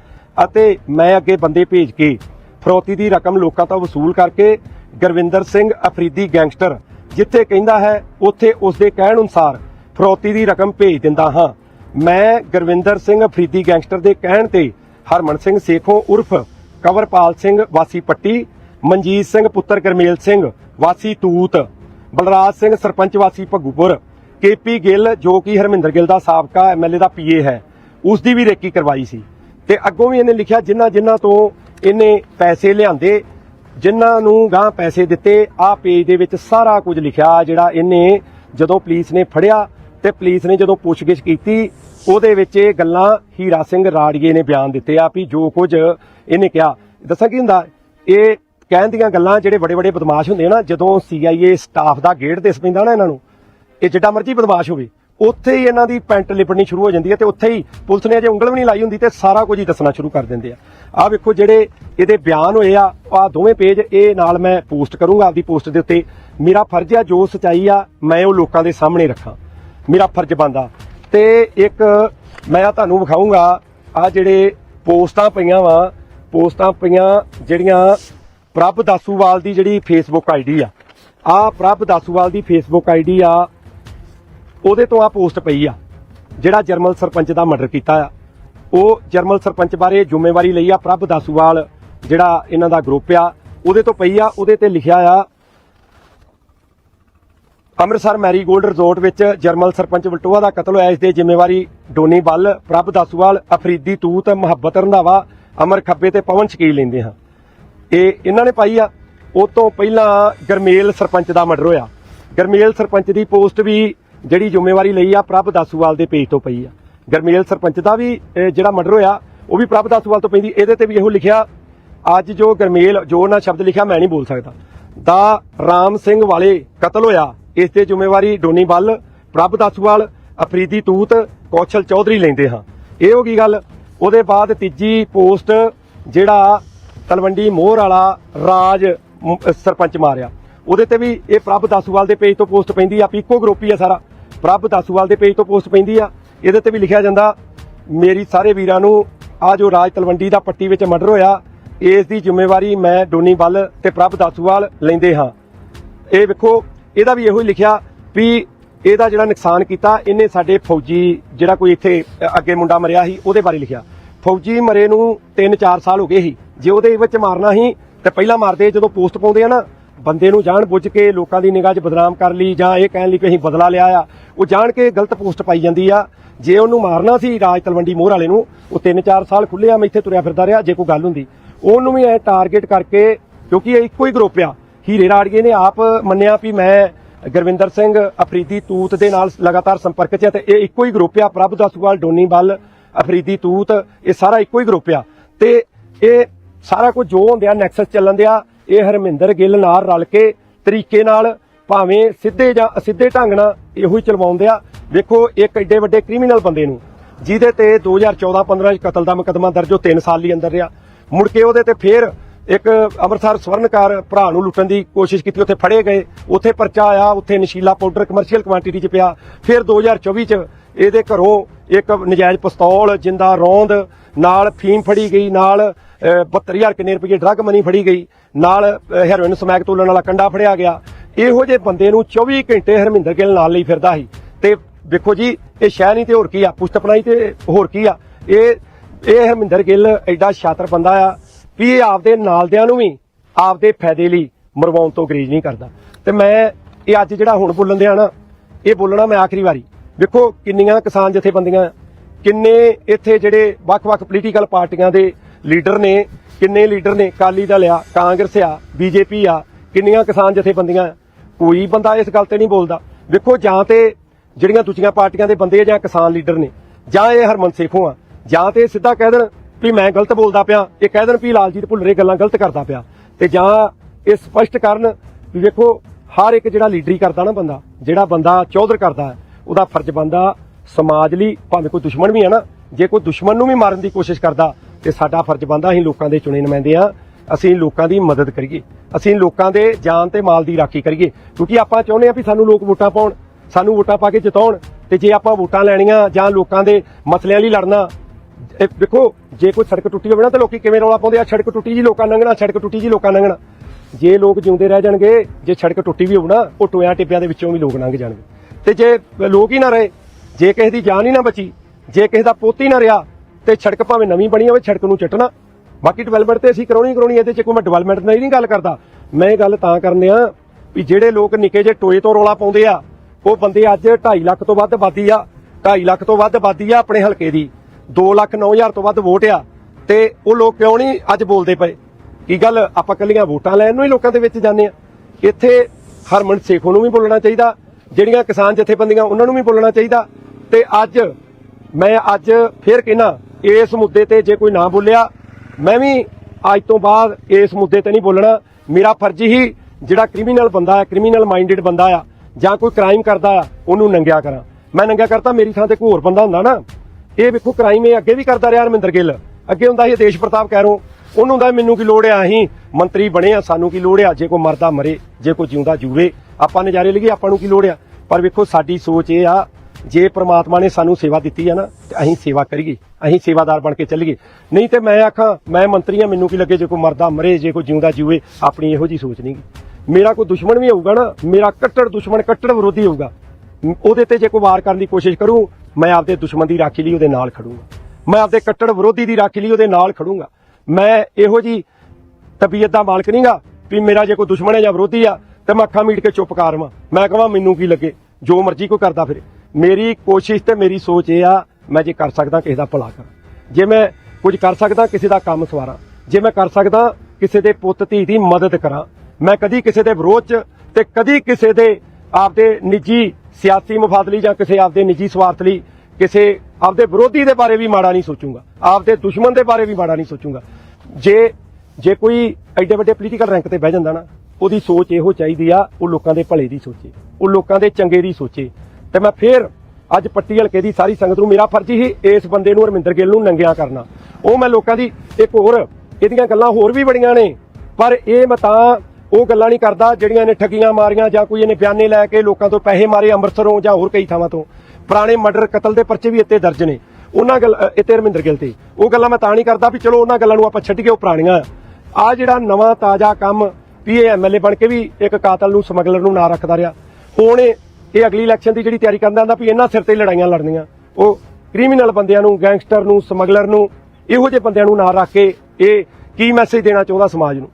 [SPEAKER 1] ਅਤੇ ਮੈਂ ਅੱਗੇ ਬੰਦੇ ਭੇਜ ਕੇ ਫਰੋਤੀ ਦੀ ਰਕਮ ਲੋਕਾਂ ਤੋਂ ਵਸੂਲ ਕਰਕੇ ਗੁਰਵਿੰਦਰ ਸਿੰਘ ਅਫਰੀਦੀ ਗੈਂਗਸਟਰ ਜਿੱਥੇ ਕਹਿੰਦਾ ਹੈ, ਉੱਥੇ ਉਸ ਦੇ ਕਹਿਣ ਅਨੁਸਾਰ ਫਰੋਤੀ ਦੀ ਰਕਮ ਭੇਜ ਦਿੰਦਾ ਹਾਂ। ਮੈਂ ਗੁਰਵਿੰਦਰ ਸਿੰਘ ਅਫਰੀਦੀ ਗੈਂਗਸਟਰ ਦੇ ਕਹਿਣ ਤੇ ਹਰਮਨ ਸਿੰਘ ਸੇਖੋਂ ਉਰਫ ਕਵਰਪਾਲ ਸਿੰਘ ਵਾਸੀ ਪੱਟੀ, ਮਨਜੀਤ ਸਿੰਘ ਪੁੱਤਰ ਗਰਮੇਲ ਸਿੰਘ ਵਾਸੀ ਤੂਤ, ਬਲਰਾਜ ਸਿੰਘ ਸਰਪੰਚ ਵਾਸੀ ਭੱਗੂਪੁਰ ਕੇਪੀ ਗਿੱਲ, ਜੋ ਕਿ ਹਰਮਿੰਦਰ ਗਿੱਲ ਦਾ ਸਾਬਕਾ ਐਮਐਲਏ ਦਾ ਪੀਏ ਹੈ ਉਸ ਦੀ ਵੀ ਰੇਕੀ ਕਰਵਾਈ ਸੀ। ਤੇ ਅੱਗੋਂ ਵੀ ਇਹਨੇ ਲਿਖਿਆ, ਜਿਨ੍ਹਾਂ ਜਿਨ੍ਹਾਂ ਤੋਂ ਇਹਨੇ ਪੈਸੇ ਲਿਆਂਦੇ, ਜਿਨ੍ਹਾਂ ਨੂੰ ਗਾਂ ਪੈਸੇ ਦਿੱਤੇ ਆਹ ਪੇਜ ਦੇ ਵਿੱਚ ਸਾਰਾ ਕੁਝ ਲਿਖਿਆ, ਜਿਹੜਾ ਇਹਨੇ ਜਦੋਂ ਪੁਲਿਸ ਨੇ ਫੜਿਆ ਤੇ ਪੁਲਿਸ ਨੇ ਜਦੋਂ ਪੁੱਛਗਿੱਛ ਕੀਤੀ, ਉਹਦੇ ਵਿੱਚ ਇਹ ਗੱਲਾਂ ਹੀਰਾ ਸਿੰਘ ਰਾੜੀਏ ਨੇ ਬਿਆਨ ਦਿੱਤੇ ਆ ਵੀ ਜੋ ਕੁਝ ਇਹਨੇ ਕਿਹਾ। ਦੱਸਾਂ ਕੀ ਹੁੰਦਾ, ਇਹ ਕਹਿਣ ਦੀਆਂ ਗੱਲਾਂ ਜਿਹੜੇ ਬੜੇ ਬੜੇ ਬਦਮਾਸ਼ ਹੁੰਦੇ ਆ ਨਾ, ਜਦੋਂ ਸੀਆਈਏ ਸਟਾਫ ਦਾ ਗੇਟ ਦਿਸ ਪੈਂਦਾ ਨਾ ਇਹਨਾਂ ਨੂੰ ਇਹ ਜਿੱਡਾ ਮਰਜ਼ੀ ਬਦਮਾਸ਼ ਹੋਵੇ, ਉੱਥੇ ਹੀ ਇਹਨਾਂ ਦੀ ਪੈਂਟ ਲਿਪਣੀ ਸ਼ੁਰੂ ਹੋ ਜਾਂਦੀ ਹੈ ਤੇ ਉੱਥੇ ਹੀ ਪੁਲਿਸ ਨੇ ਅਜੇ ਉਂਗਲ ਵੀ ਨਹੀਂ ਲਾਈ ਹੁੰਦੀ ਤੇ ਸਾਰਾ ਕੁਝ ਹੀ ਦੱਸਣਾ ਸ਼ੁਰੂ ਕਰ ਦਿੰਦੇ ਆ। ਆਹ ਵੇਖੋ ਜਿਹੜੇ ਇਹਦੇ ਬਿਆਨ ਹੋਏ ਆ ਆ ਦੋਵੇਂ ਪੇਜ, ਇਹ ਨਾਲ ਮੈਂ ਪੋਸਟ ਕਰੂੰਗਾ ਆਪਦੀ ਪੋਸਟ ਦੇ ਉੱਤੇ। ਮੇਰਾ ਫਰਜ਼ ਆ, ਜੋ ਸਚਾਈ ਆ, ਮੈਂ ਉਹ ਲੋਕਾਂ ਦੇ ਸਾਹਮਣੇ ਰੱਖਾਂ। ਮੇਰਾ ਫਰਜ਼ ਬੰਦਾ ਤੇ ਇੱਕ ਮੈਂ ਆ ਤੁਹਾਨੂੰ ਵਿਖਾਉਂਗਾ ਆ ਜਿਹੜੇ ਪੋਸਟਾਂ ਪਈਆਂ ਵਾ, ਪੋਸਟਾਂ ਪਈਆਂ ਜਿਹੜੀਆਂ ਪ੍ਰਭ ਦਾਸੂਵਾਲ ਦੀ ਜਿਹੜੀ ਫੇਸਬੁੱਕ ਆਈਡੀ ਆ। ਆ ਪ੍ਰਭ ਦਾਸੂਵਾਲ ਦੀ ਫੇਸਬੁੱਕ ਆਈਡੀ ਆ ਉਹਦੇ ਤੋਂ ਆ ਪੋਸਟ ਪਈ ਆ, ਜਿਹੜਾ ਜਰਮਲ ਸਰਪੰਚ ਦਾ ਮਰਡਰ ਕੀਤਾ ਆ। ਉਹ ਜਰਮਲ ਸਰਪੰਚ ਬਾਰੇ ਜ਼ਿੰਮੇਵਾਰੀ ਲਈ ਆ, ਪ੍ਰਭ ਦਾਸੂਵਾਲ, ਜਿਹੜਾ ਇਹਨਾਂ ਦਾ ਗਰੁੱਪ ਆ, ਉਹਦੇ ਤੋਂ ਪਈ ਆ, ਉਹਦੇ ਤੇ ਲਿਖਿਆ ਆ, ਅੰਮ੍ਰਿਤਸਰ ਮੈਰੀਗੋਲਡ ਰਿਜ਼ੋਰਟ ਵਿੱਚ ਜਰਮਲ ਸਰਪੰਚ ਵਲਟੋਆ ਦਾ ਕਤਲ ਹੋਇਆ, ਇਸ ਦੇ ਜ਼ਿੰਮੇਵਾਰੀ ਡੋਨੀ ਬੱਲ ਪ੍ਰਭ ਦਾਸੂਵਾਲ, ਅਫਰੀਦੀ ਤੂਤ, ਮੁਹੱਬਤ ਰੰਧਾਵਾ, ਅਮਰ ਖੱਬੇ ਤੇ ਪਵਨ ਸ਼ਕੀਲ ਲੈਂਦੇ ਹਾਂ ਇਹ ਇਹਨਾਂ ਨੇ ਪਾਈ ਆ। ਉਹ ਤੋਂ ਪਹਿਲਾਂ ਗਰਮੇਲ ਸਰਪੰਚ ਦਾ ਮਰਡਰ ਹੋਇਆ। ਗਰਮੇਲ ਸਰਪੰਚ ਦੀ ਪੋਸਟ ਵੀ ਜਿਹੜੀ ਜ਼ਿੰਮੇਵਾਰੀ ਲਈ ਆ ਪ੍ਰਭ ਦਾਸੂਵਾਲ ਦੇ ਪੇਜ ਤੋਂ ਪਈ ਆ। ਗਰਮੇਲ ਸਰਪੰਚ ਦਾ ਵੀ ਜਿਹੜਾ ਮਰਡਰ ਹੋਇਆ, ਉਹ ਵੀ ਪ੍ਰਭ ਦਾਸੂਵਾਲ ਤੋਂ ਪੈਂਦੀ। ਇਹਦੇ ਤੇ ਵੀ ਇਹੋ ਲਿਖਿਆ, ਅੱਜ ਜੋ ਗਰਮੇਲ, ਜੋ ਨਾ ਸ਼ਬਦ ਲਿਖਿਆ, ਮੈਂ ਨਹੀਂ ਬੋਲ ਸਕਦਾ। ਦਾ ਰਾਮ ਸਿੰਘ ਵਾਲੇ ਕਤਲ ਹੋਇਆ, ਇਸ ਤੇ ਜ਼ਿੰਮੇਵਾਰੀ ਡੋਨੀ ਬੱਲ ਪ੍ਰਭ ਦਾਸੂਵਾਲ ਅਫਰੀਦੀ ਤੂਤ, ਕੌਸ਼ਲ ਚੌਧਰੀ ਲੈਂਦੇ ਹਾਂ। ਇਹ ਹੋ ਗਈ ਗੱਲ। ਉਹਦੇ ਬਾਅਦ ਤੀਜੀ ਪੋਸਟ, ਜਿਹੜਾ ਤਲਵੰਡੀ ਮੋਹਰ ਵਾਲਾ ਰਾਜ ਸਰਪੰਚ ਮਾਰਿਆ। ਉਹਦੇ ਤੇ ਵੀ ਇਹ ਪ੍ਰਭ ਦਾਸੂਵਾਲ ਦੇ ਪੇਜ ਤੋਂ ਪੋਸਟ ਪੈਂਦੀ ਆ ਪੀਕੋ ਗਰੁੱਪ ਹੀ ਆ ਸਾਰਾ। ਪ੍ਰਭ ਦਾਸੂਵਾਲ ਦੇ ਪੇਜ ਤੋਂ ਪੋਸਟ ਪੈਂਦੀ ਆ। ਇਹਦੇ ਤੇ ਵੀ ਲਿਖਿਆ ਜਾਂਦਾ, ਮੇਰੀ ਸਾਰੇ ਵੀਰਾਂ ਨੂੰ ਆ ਜੋ ਰਾਜ ਤਲਵੰਡੀ ਦਾ ਪੱਟੀ ਵਿੱਚ ਮਰਡਰ ਹੋਇਆ, ਇਸ ਦੀ ਜ਼ਿੰਮੇਵਾਰੀ ਮੈਂ ਡੋਨੀ ਬੱਲ ਤੇ ਪ੍ਰਭ ਦਾਸੂਵਾਲ ਲੈਂਦੇ ਹਾਂ। ਇਹ ਵੇਖੋ, ਇਹਦਾ ਵੀ ਇਹੋ ਹੀ ਲਿਖਿਆ ਵੀ ਇਹਦਾ ਜਿਹੜਾ ਨੁਕਸਾਨ ਕੀਤਾ, ਇਹਨੇ ਸਾਡੇ ਫੌਜੀ, ਜਿਹੜਾ ਕੋਈ ਇੱਥੇ ਅੱਗੇ ਮੁੰਡਾ ਮਰਿਆ ਸੀ, ਉਹਦੇ ਬਾਰੇ ਲਿਖਿਆ। ਫੌਜੀ ਮਰੇ ਨੂੰ 3-4 ਸਾਲ ਹੋ ਗਏ ਸੀ। ਜੇ ਉਹਦੇ ਵਿੱਚ ਮਾਰਨਾ ਸੀ, ਤੇ ਪਹਿਲਾਂ ਮਾਰਦੇ ਜਦੋਂ ਪੋਸਟ ਪਾਉਂਦੇ ਆ ਨਾ ਬੰਦੇ ਨੂੰ ਜਾਣ ਬੁੱਝ ਕੇ ਲੋਕਾਂ ਦੀ ਨਿਗਾਹ 'ਚ ਬਦਨਾਮ ਕਰ ਲਈ ਜਾਂ ਇਹ ਕਹਿਣ ਲਈ ਕਿ ਅਸੀਂ ਬਦਲਾ ਲਿਆ ਆ, ਉਹ ਜਾਣ ਕੇ ਗਲਤ ਪੋਸਟ ਪਾਈ ਜਾਂਦੀ ਆ। ਜੇ ਉਹਨੂੰ ਮਾਰਨਾ ਸੀ ਰਾਜ ਤਲਵੰਡੀ ਮੋਹਰ ਵਾਲੇ ਨੂੰ, ਉਹ 3-4 ਸਾਲ ਖੁੱਲੇ ਆ, ਮੈਂ ਇੱਥੇ ਤੁਰਿਆ ਫਿਰਦਾ ਰਿਹਾ, ਜੇ ਕੋਈ ਗੱਲ ਹੁੰਦੀ। ਉਹਨੂੰ ਵੀ ਐ ਟਾਰਗੇਟ ਕਰਕੇ, ਕਿਉਂਕਿ ਇਹ ਇੱਕੋ ਹੀ ਗਰੁੱਪ ਆ, ਹੀਰੇ ਰਾੜੀਏ ਨੇ ਆਪ ਮੰਨਿਆ ਵੀ ਮੈਂ ਗੁਰਵਿੰਦਰ ਸਿੰਘ, ਅਫਰੀਦੀ ਤੂਤ ਦੇ ਨਾਲ ਲਗਾਤਾਰ ਸੰਪਰਕ 'ਚ ਆ ਤੇ ਇਹ ਇੱਕੋ ਹੀ ਗਰੁੱਪ ਆ, ਪ੍ਰਭ ਦਸੂਵਾਲ, ਡੋਨੀ ਬਲ ਅਫਰੀਦੀ ਤੂਤ, ਇਹ ਸਾਰਾ ਇੱਕੋ ਹੀ ਗਰੁੱਪ ਆ। ਤੇ ਇਹ ਸਾਰਾ ਕੁਝ ਜੋ ਹੁੰਦਿਆ ਨੈਕਸਸ ਚੱਲਣ ਦਿਆ ਇਹ ਹਰਮਿੰਦਰ ਗਿੱਲ ਨਾਲ ਰਲ ਕੇ ਤਰੀਕੇ ਨਾਲ ਭਾਵੇਂ ਸਿੱਧੇ ਜਾਂ ਅਸਿੱਧੇ ਢੰਗ ਨਾਲ ਇਹੋ ਹੀ ਚਲਵਾਉਂਦੇ ਆ। ਵੇਖੋ, ਇੱਕ ਐਡੇ ਵੱਡੇ ਕ੍ਰਿਮੀਨਲ ਬੰਦੇ ਨੂੰ, ਜਿਹਦੇ ਤੇ 2014-15 ਚ ਕਤਲ ਦਾ ਮੁਕੱਦਮਾ ਦਰਜ ਹੋ 3 ਸਾਲ ਲਈ ਅੰਦਰ ਰਿਹਾ। ਮੁੜ ਕੇ ਉਹਦੇ ਤੇ ਫੇਰ ਇੱਕ ਅੰਮ੍ਰਿਤਸਰ ਸਵਰਨਕਾਰ ਭਰਾ ਨੂੰ ਲੁੱਟਣ ਦੀ ਕੋਸ਼ਿਸ਼ ਕੀਤੀ, ਉੱਥੇ ਫੜੇ ਗਏ। ਉੱਥੇ ਪਰਚਾ ਆਇਆ, ਉੱਥੇ ਨਸ਼ੀਲਾ ਪਾਊਡਰ ਕਮਰਸ਼ੀਅਲ ਕੁਆਂਟੀਟੀ 'ਚ ਪਿਆ। ਫਿਰ 2024 ਚ ਇਹਦੇ ਘਰੋਂ ਇੱਕ ਨਜਾਇਜ਼ ਪਿਸਤੌਲ, ਜਿੰਦਾ ਰੌਂਦ, ਨਾਲ ਫੀਮ ਫੜੀ ਗਈ, ਨਾਲ 72000 ਕਿੰਨੇ ਰੁਪਏ ਡਰੱਗ ਮਨੀ ਫੜੀ ਗਈ। ਨਾਲ ਹੈਰੋਇਨ ਸਮੈਕ ਤੋਲਣ ਵਾਲਾ ਕੰਡਾ ਫੜਿਆ ਗਿਆ। ਇਹੋ ਜਿਹੇ ਬੰਦੇ ਨੂੰ 24 ਘੰਟੇ ਹਰਮਿੰਦਰ ਗਿੱਲ ਨਾਲ ਲਈ ਫਿਰਦਾ ਸੀ। ਤੇ ਵੇਖੋ ਜੀ, ਇਹ ਸ਼ਹਿ ਨਹੀਂ ਤੇ ਹੋਰ ਕੀ ਆ ਪੁਸ਼ਤਪਣਾਈ ਤੇ ਹੋਰ ਕੀ ਆ। ਇਹ ਇਹ ਹਰਮਿੰਦਰ ਗਿੱਲ ਐਡਾ ਸ਼ਾਤਰ ਬੰਦਾ ਆ ਵੀ ਇਹ ਆਪਦੇ ਨਾਲਦਿਆਂ ਨੂੰ ਵੀ ਆਪਦੇ ਫਾਇਦੇ ਲਈ ਮਰਵਾਉਣ ਤੋਂ ਗਰੇਜ ਨਹੀਂ ਕਰਦਾ। ਤੇ ਮੈਂ ਇਹ ਅੱਜ ਜਿਹੜਾ ਹੁਣ ਬੋਲਣ ਦਿਆ ਨਾ, ਇਹ ਬੋਲਣਾ ਮੈਂ ਆਖਰੀ ਵਾਰੀ। ਵੇਖੋ ਕਿੰਨੀਆਂ ਕਿਸਾਨ ਜਥੇਬੰਦੀਆਂ, ਕਿੰਨੇ ਇੱਥੇ ਜਿਹੜੇ ਵੱਖ-ਵੱਖ ਪੋਲੀਟੀਕਲ ਪਾਰਟੀਆਂ ਦੇ ਲੀਡਰ ਨੇ, ਕਿੰਨੇ ਲੀਡਰ ਨੇ? ਕਾਲੀ ਦਲ ਆ, ਕਾਂਗਰਸ ਆ, ਬੀਜੇਪੀ ਆ, ਕਿੰਨੀਆਂ ਕਿਸਾਨ ਜਥੇਬੰਦੀਆਂ ਕੋਈ ਬੰਦਾ ਇਸ ਗੱਲ ਤੇ ਨਹੀਂ ਬੋਲਦਾ। ਵੇਖੋ ਜਾਂ ਤੇ ਜਿਹੜੀਆਂ ਦੂਜੀਆਂ ਪਾਰਟੀਆਂ ਦੇ ਬੰਦੇ ਜਾਂ ਕਿਸਾਨ ਲੀਡਰ ਨੇ, ਜਾਂ ਇਹ ਹਰਮਨ ਸੇਖੋਂ ਆ, ਜਾਂ ਤੇ ਇਹ ਸਿੱਧਾ ਕਹਿ ਦੇਣ ਵੀ ਮੈਂ ਗਲਤ ਬੋਲਦਾ ਪਿਆ, ਇਹ ਕਹਿ ਦੇਣ ਵੀ ਲਾਲਜੀਤ ਭੁੱਲਰੇ ਗੱਲਾਂ ਗਲਤ ਕਰਦਾ ਪਿਆ। ਤੇ ਜਾਂ ਇਹ ਸਪਸ਼ਟ ਕਰਨ ਵੀ ਵੇਖੋ, ਹਰ ਇੱਕ ਜਿਹੜਾ ਲੀਡਰੀ ਕਰਦਾ ਨਾ ਬੰਦਾ, ਜਿਹੜਾ ਬੰਦਾ ਚੌਧਰ ਕਰਦਾ ਉਹਦਾ ਫਰਜ਼ ਬੰਦਾ ਸਮਾਜ ਲਈ, ਭਾਵੇਂ ਕੋਈ ਦੁਸ਼ਮਣ ਵੀ ਹੈ ਨਾ, ਜੇ ਕੋਈ ਦੁਸ਼ਮਣ ਨੂੰ ਵੀ ਮਾਰਨ ਦੀ ਕੋਸ਼ਿਸ਼ ਕਰਦਾ ਤੇ ਸਾਡਾ ਫਰਜ਼ ਬਣਦਾ ਅਸੀਂ ਲੋਕਾਂ ਦੇ ਚੁਣੇ ਨੁਮਾਇੰਦੇ ਆ ਅਸੀਂ ਲੋਕਾਂ ਦੀ ਮਦਦ ਕਰੀਏ, ਅਸੀਂ ਲੋਕਾਂ ਦੇ ਜਾਨ ਤੇ ਮਾਲ ਦੀ ਰਾਖੀ ਕਰੀਏ, ਕਿਉਂਕਿ ਆਪਾਂ ਚਾਹੁੰਦੇ ਆ ਵੀ ਸਾਨੂੰ ਲੋਕ ਵੋਟਾਂ ਪਾਉਣ, ਸਾਨੂੰ ਵੋਟਾਂ ਪਾ ਕੇ ਜਿਤਾਉਣ, ਤੇ ਜੇ ਆਪਾਂ ਵੋਟਾਂ ਲੈਣੀਆਂ ਜਾਂ ਲੋਕਾਂ ਦੇ ਮਸਲਿਆਂ ਲਈ ਲੜਨਾ, ਇਹ ਦੇਖੋ, ਜੇ ਕੋਈ ਸੜਕ ਟੁੱਟੀ ਹੋਵੇ ਨਾ ਤਾਂ ਲੋਕੀ ਕਿਵੇਂ ਰੌਲਾ ਪਾਉਂਦੇ ਆ, ਸੜਕ ਟੁੱਟੀ ਜੀ ਲੋਕਾਂ ਲੰਘਣਾ, ਸੜਕ ਟੁੱਟੀ ਜੀ ਲੋਕਾਂ ਲੰਘਣਾ। ਜੇ ਲੋਕ ਜਿਉਂਦੇ ਰਹਿ ਜਾਣਗੇ, ਜੇ ਸੜਕ ਟੁੱਟੀ ਵੀ ਹੋਊ ਨਾ, ਉਹ ਟੋਇਆਂ ਟਿੱਬਿਆਂ ਦੇ ਵਿੱਚੋਂ ਵੀ ਲੋਕ ਲੰਘ ਜਾਣਗੇ। ਤੇ ਜੇ ਲੋਕ ਹੀ ਨਾ ਰਹੇ, ਜੇ ਕਿਸੇ ਦੀ ਜਾਨ ਹੀ ਨਾ ਬਚੀ, ਜੇ ਕਿਸੇ ਦਾ ਪੁੱਤ ਹੀ ਨਾ ਰਿਹਾ ਤੇ ਸੜਕ ਭਾਵੇਂ ਨਵੀਂ ਬਣੀ ਹੋਵੇ ਸੜਕ ਨੂੰ ਚੱਟਣਾ। ਬਾਕੀ ਡਿਵੈਲਪਮੈਂਟ ਤੇ ਅਸੀਂ ਕਰਾਉਣੀ ਕਰਾਉਣੀ ਇਹਦੇ ਚ ਕੋਈ ਮੈਂ ਡਿਵੈਲਪਮੈਂਟ ਦੀ ਨਹੀਂ ਗੱਲ ਕਰਦਾ। ਮੈਂ ਇਹ ਗੱਲ ਤਾਂ ਕਰਨੇ ਆ ਵੀ ਜਿਹੜੇ ਲੋਕ ਨਿੱਕੇ ਜਿਹੇ ਟੋਏ ਤੋਂ ਰੌਲਾ ਪਾਉਂਦੇ ਆ, ਉਹ ਬੰਦੇ ਅੱਜ 2.5 ਲੱਖ ਤੋਂ ਵੱਧ ਆਬਾਦੀ ਆ 2.5 ਲੱਖ ਤੋਂ ਵੱਧ ਆਬਾਦੀ ਆ ਆਪਣੇ ਹਲਕੇ ਦੀ। 2 ਲੱਖ 9000 ਤੋਂ ਵੱਧ ਵੋਟ ਆ, ਤੇ ਉਹ ਲੋਕ ਕਿਉਂ ਨਹੀਂ ਅੱਜ ਬੋਲਦੇ ਪਏ? ਕੀ ਗੱਲ, ਆਪਾਂ ਕੱਲੀਆਂ ਵੋਟਾਂ ਲੈਣ ਨੂੰ ਹੀ ਲੋਕਾਂ ਦੇ ਵਿੱਚ ਜਾਂਦੇ ਆ। ਇੱਥੇ ਹਰਮਨ ਸੇਖੋ ਨੂੰ ਵੀ ਬੋਲਣਾ ਚਾਹੀਦਾ, ਜਿਹੜੀਆਂ ਕਿਸਾਨ ਜਥੇਬੰਦੀਆਂ ਉਹਨਾਂ ਨੂੰ ਵੀ ਬੋਲਣਾ ਚਾਹੀਦਾ, ਤੇ ਅੱਜ ਮੈਂ ਅੱਜ ਫੇਰ ਕਹਿਣਾ, ਇਸ ਮੁੱਦੇ ਤੇ ਜੇ ਕੋਈ ਨਾ ਬੋਲਿਆ, ਮੈਂ ਵੀ ਅੱਜ ਤੋਂ ਬਾਅਦ ਇਸ ਮੁੱਦੇ ਤੇ ਨਹੀਂ ਬੋਲਣਾ। ਮੇਰਾ ਫਰਜ਼ ਹੀ ਜਿਹੜਾ ਕ੍ਰਿਮੀਨਲ ਬੰਦਾ ਹੈ ਕ੍ਰਿਮੀਨਲ ਮਾਈਂਡਡ ਬੰਦਾ ਆ, ਜਾਂ ਕੋਈ ਕ੍ਰਾਈਮ ਕਰਦਾ ਆ, ਉਹਨੂੰ ਨੰਗਿਆ ਕਰਾਂ। ਮੈਂ ਨੰਗਿਆ ਕਰਤਾ, ਮੇਰੀ ਥਾਂ ਤੇ ਕੋਈ ਹੋਰ ਬੰਦਾ ਹੁੰਦਾ ਨਾ, ਇਹ ਵੇਖੋ ਕ੍ਰਾਈਮ ਇਹ ਅੱਗੇ ਵੀ ਕਰਦਾ ਰਿਹਾ ਰਮਿੰਦਰ ਗਿੱਲ। ਅੱਗੇ ਹੁੰਦਾ ਸੀ ਦੇਸ਼ ਪ੍ਰਤਾਪ ਕਹਿਰੋ ਉਹਨੂੰ ਹੁੰਦਾ ਮੈਨੂੰ ਕੀ ਲੋੜ ਆ, ਅਸੀਂ ਮੰਤਰੀ ਬਣੇ ਆ, ਸਾਨੂੰ ਕੀ ਲੋੜ ਆ, ਜੇ ਕੋਈ ਮਰਦਾ ਮਰੇ, ਜੇ ਕੋਈ ਜਿਉਂਦਾ ਜੂਵੇ, ਆਪਾਂ ਨਜ਼ਾਰੇ ਲਈਏ, ਆਪਾਂ ਨੂੰ ਕੀ ਲੋੜ ਆ? ਪਰ ਵੇਖੋ, ਸਾਡੀ ਸੋਚ ਇਹ ਆ ਜੇ ਪ੍ਰਮਾਤਮਾ ਨੇ ਸਾਨੂੰ ਸੇਵਾ ਦਿੱਤੀ ਹੈ ਨਾ, ਤੇ ਅਸੀਂ ਸੇਵਾ ਕਰੀਏ, ਅਸੀਂ ਸੇਵਾਦਾਰ ਬਣ ਕੇ ਚੱਲੀਏ। ਨਹੀਂ ਤੇ ਮੈਂ ਆਖਾਂ, ਮੈਂ ਮੰਤਰੀ ਆ ਮੈਨੂੰ ਕੀ ਲੱਗੇ ਜੇ ਕੋਈ ਮਰਦਾ ਮਰੇ, ਜੇ ਕੋਈ ਜਿਉਂਦਾ ਜੂਵੇ, ਆਪਣੀ ਇਹੋ ਜੀ ਸੋਚ ਨਹੀਂ। ਮੇਰਾ ਕੋਈ ਦੁਸ਼ਮਣ ਵੀ ਹੋਊਗਾ ਨਾ, ਮੇਰਾ ਕੱਟੜ ਦੁਸ਼ਮਣ ਕੱਟੜ ਵਿਰੋਧੀ ਹੋਊਗਾ। ਉਹਦੇ ਤੇ ਜੇ ਕੋਈ ਵਾਰ ਕਰਨ ਦੀ ਕੋਸ਼ਿਸ਼ ਕਰੂ, ਮੈਂ ਆਪਦੇ ਦੁਸ਼ਮਣ ਦੀ ਰਾਖੀ ਲਈ ਉਹਦੇ ਨਾਲ ਖੜੂੰਗਾ। ਮੈਂ ਆਪਦੇ ਕੱਟੜ ਵਿਰੋਧੀ ਦੀ ਰਾਖੀ ਲਈ ਉਹਦੇ ਨਾਲ ਖੜੂੰਗਾ। ਮੈਂ ਇਹੋ ਜੀ ਤਬੀਅਤ ਦਾ ਮਾਲਕ ਨਹੀਂਗਾ ਵੀ ਮੇਰਾ ਜੇ ਕੋਈ ਦੁਸ਼ਮਣ ਹੈ ਜਾਂ ਵਿਰੋਧੀ ਆ, ਤੇ ਮੈਂ ਅੱਖਾਂ ਮੀਟ ਕੇ ਚੁੱਪ ਕਰ ਰਵਾਂ। ਮੈਂ ਕਹਾਂ, ਮੈਨੂੰ ਕੀ ਲੱਗੇ? ਜੋ ਮਰਜ਼ੀ ਕੋਈ ਕਰਦਾ ਫਿਰੇ। ਮੇਰੀ ਕੋਸ਼ਿਸ਼ ਤੇ ਮੇਰੀ ਸੋਚ ਇਹ ਆ, ਮੈਂ ਜੇ ਕਰ ਸਕਦਾ ਕਿਸੇ ਦਾ ਭਲਾ ਕਰਾਂ। ਜੇ ਮੈਂ ਕੁਝ ਕਰ ਸਕਦਾ, ਕਿਸੇ ਦਾ ਕੰਮ ਸਵਾਰਾਂ। ਜੇ ਮੈਂ ਕਰ ਸਕਦਾ, ਕਿਸੇ ਦੇ ਪੁੱਤ ਧੀ ਦੀ ਮਦਦ ਕਰਾਂ। ਮੈਂ ਕਦੀ ਕਿਸੇ ਦੇ ਵਿਰੋਧ ਚ ਤੇ ਕਦੀ ਕਿਸੇ ਦੇ ਆਪਦੇ ਨਿੱਜੀ ਸਿਆਸੀ ਮਫਾਦ ਲਈ ਜਾਂ ਕਿਸੇ ਆਪਦੇ ਨਿੱਜੀ ਸਵਾਰਥ ਲਈ ਕਿਸੇ ਆਪਦੇ ਵਿਰੋਧੀ ਦੇ ਬਾਰੇ ਵੀ ਮਾੜਾ ਨਹੀਂ ਸੋਚੂੰਗਾ। ਆਪਦੇ ਦੁਸ਼ਮਣ ਦੇ ਬਾਰੇ ਵੀ ਮਾੜਾ ਨਹੀਂ ਸੋਚੂੰਗਾ। ਜੇ ਜੇ ਕੋਈ ਐਡੇ ਵੱਡੇ ਪੋਲੀਟੀਕਲ ਰੈਂਕ ਤੇ ਬਹਿ ਜਾਂਦਾ ਨਾ, ਉਹਦੀ ਸੋਚ ਇਹੋ ਚਾਹੀਦੀ ਆ, ਉਹ ਲੋਕਾਂ ਦੇ ਭਲੇ ਦੀ ਸੋਚੇ, ਉਹ ਲੋਕਾਂ ਦੇ ਚੰਗੇ ਦੀ ਸੋਚੇ। ਤੇ ਮੈਂ ਫੇਰ ਅੱਜ ਪੱਟੀ ਹਲਕੇ ਦੀ ਸਾਰੀ ਸੰਗਤ ਨੂੰ ਮੇਰਾ ਫਰਜ਼ ਹੀ ਇਸ ਬੰਦੇ ਨੂੰ ਰਮਿੰਦਰ ਗਿੱਲ ਨੂੰ ਨੰਗਿਆ ਕਰਨਾ। ਉਹ ਮੈਂ ਲੋਕਾਂ ਦੀ ਇੱਕ ਹੋਰ ਇਹਦੀਆਂ ਗੱਲਾਂ ਹੋਰ ਵੀ ਬੜੀਆਂ ਨੇ, ਪਰ ਇਹ ਮੈਂ ਤਾਂ ਉਹ ਗੱਲਾਂ ਨਹੀਂ ਕਰਦਾ ਜਿਹੜੀਆਂ ਇਹਨੇ ਠੱਗੀਆਂ ਮਾਰੀਆਂ ਜਾਂ ਕੋਈ ਇਹਨੇ ਬਿਆਨੇ ਲੈ ਕੇ ਲੋਕਾਂ ਤੋਂ ਪੈਸੇ ਮਾਰੇ ਅੰਮ੍ਰਿਤਸਰੋਂ ਜਾਂ ਹੋਰ ਕਈ ਥਾਵਾਂ ਤੋਂ। ਪੁਰਾਣੇ ਮਰਡਰ ਕਤਲ ਦੇ ਪਰਚੇ ਵੀ ਇੱਥੇ ਦਰਜ ਨੇ। ਉਹਨਾਂ ਗੱਲ ਇੱਥੇ ਰਮਿੰਦਰ ਗਿੱਲ ਤੇ। ਉਹ ਗੱਲਾਂ ਮੈਂ ਤਾਂ ਨਹੀਂ ਕਰਦਾ ਵੀ ਚਲੋ ਉਹਨਾਂ ਗੱਲਾਂ ਨੂੰ ਆਪਾਂ ਛੱਡ ਕੇ ਉਹ ਪੁਰਾਣੀਆਂ। ਆ ਜਿਹੜਾ ਨਵਾਂ ਤਾਜ਼ਾ ਕੰਮ ਵੀ ਇਹ ਐਮਐਲਏ ਬਣ ਕੇ ਵੀ ਇੱਕ ਕਾਤਲ ਨੂੰ ਸਮਗਲਰ ਨੂੰ ਨਾ ਰੱਖਦਾ ਰਿਹਾ। ਹੁਣ ਇਹ ਅਗਲੀ ਇਲੈਕਸ਼ਨ ਦੀ ਜਿਹੜੀ ਤਿਆਰੀ ਕਰਦਾ ਹੁੰਦਾ ਵੀ ਇਹਨਾਂ ਸਿਰ ਤੇ ਲੜਾਈਆਂ ਲੜਨੀਆਂ। ਉਹ ਕ੍ਰਿਮੀਨਲ ਬੰਦਿਆਂ ਨੂੰ, ਗੈਂਗਸਟਰ ਨੂੰ, ਸਮਗਲਰ ਨੂੰ, ਇਹੋ ਜਿਹੇ ਬੰਦਿਆਂ ਨੂੰ ਨਾ ਰੱਖ ਕੇ ਇਹ ਕੀ ਮੈਸੇਜ ਦੇਣਾ ਚਾਹੁੰਦਾ ਸਮਾਜ ਨੂੰ।